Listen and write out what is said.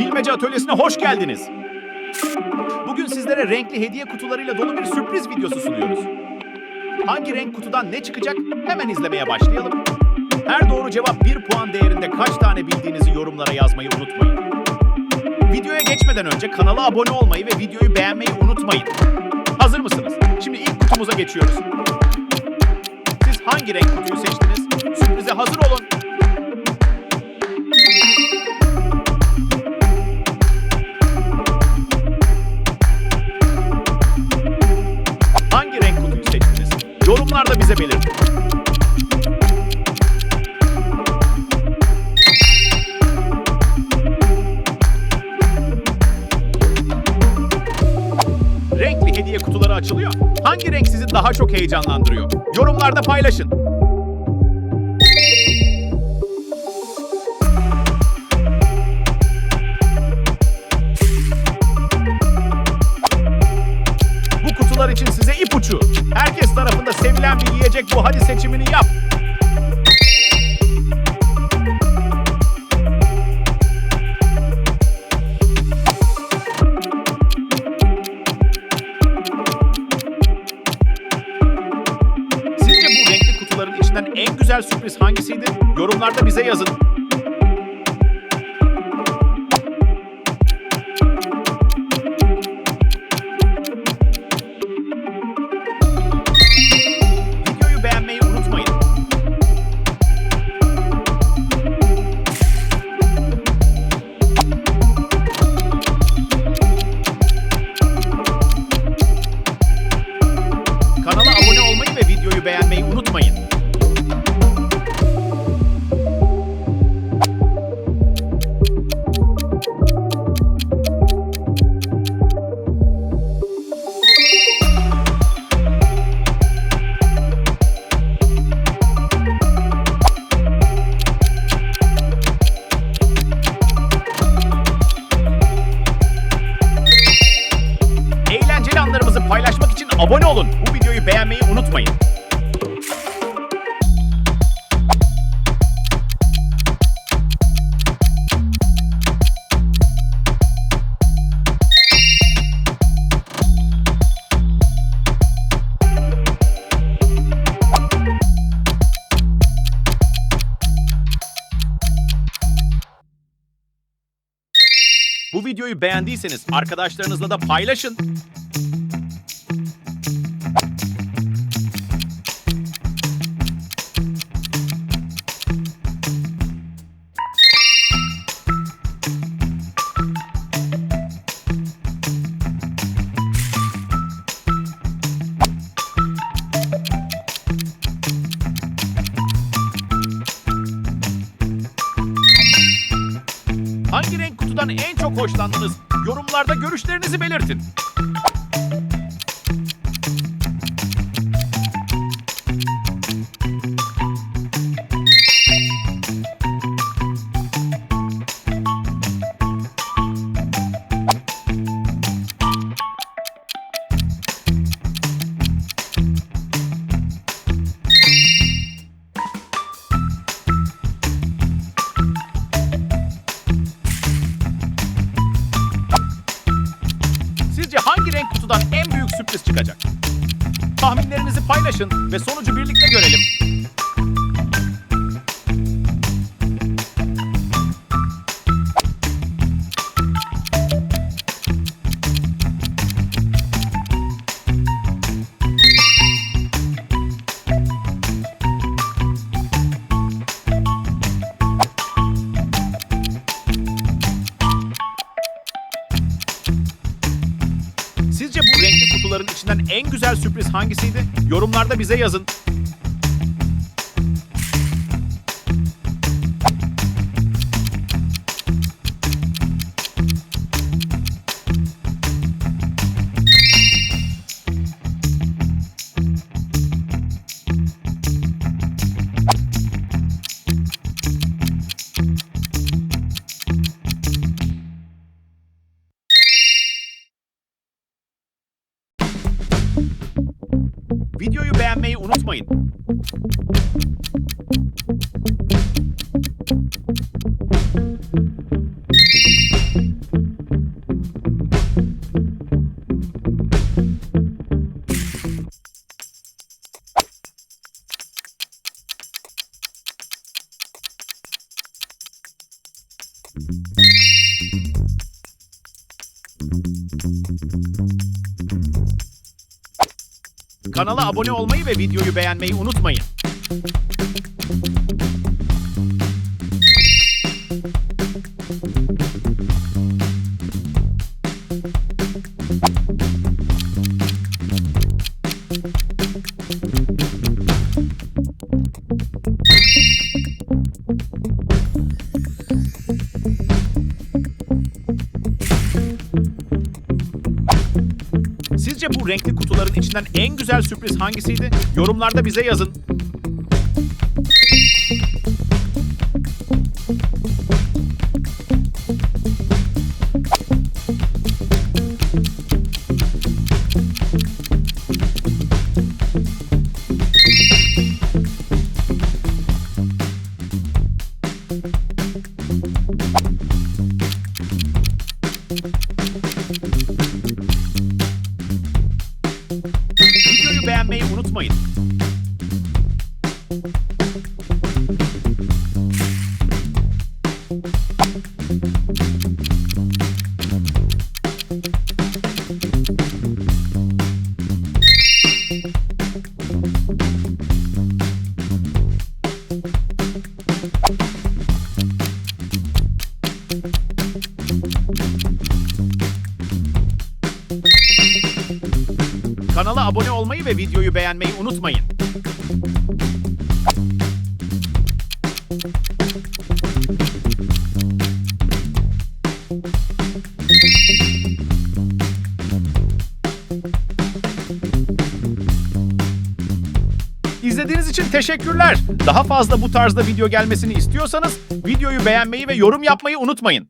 Bilmece atölyesine hoş geldiniz. Bugün sizlere renkli hediye kutularıyla dolu bir sürpriz videosu sunuyoruz. Hangi renk kutudan ne çıkacak hemen izlemeye başlayalım. Her doğru cevap 1 puan değerinde kaç tane bildiğinizi yorumlara yazmayı unutmayın. Videoya geçmeden önce kanala abone olmayı ve videoyu beğenmeyi unutmayın. Hazır mısınız? Şimdi ilk kutumuza geçiyoruz. Siz hangi renk kutuyu seçtiniz? Sürprize hazır olun. Açılıyor. Hangi renk sizi daha çok heyecanlandırıyor? Yorumlarda paylaşın. Bu kutular için size ipucu. Herkes tarafında sevilen bir yiyecek bu. Hadi seçimini yap. Kutuların içinden en güzel sürpriz hangisiydi? Yorumlarda bize yazın. Paylaşmak için abone olun. Bu videoyu beğenmeyi unutmayın. Bu videoyu beğendiyseniz arkadaşlarınızla da paylaşın. Hangi renk kutudan en çok hoşlandınız? Yorumlarda görüşlerinizi belirtin. Birlikte görelim. İçinden en güzel sürpriz hangisiydi? Yorumlarda bize yazın. Videoyu beğenmeyi unutmayın. Kanala abone olmayı ve videoyu beğenmeyi unutmayın. Sizce bu renkli kutuların içinden en güzel sürpriz hangisiydi? Yorumlarda bize yazın. Kanala abone olmayı ve videoyu beğenmeyi unutmayın. İzlediğiniz için teşekkürler. Daha fazla bu tarzda video gelmesini istiyorsanız videoyu beğenmeyi ve yorum yapmayı unutmayın.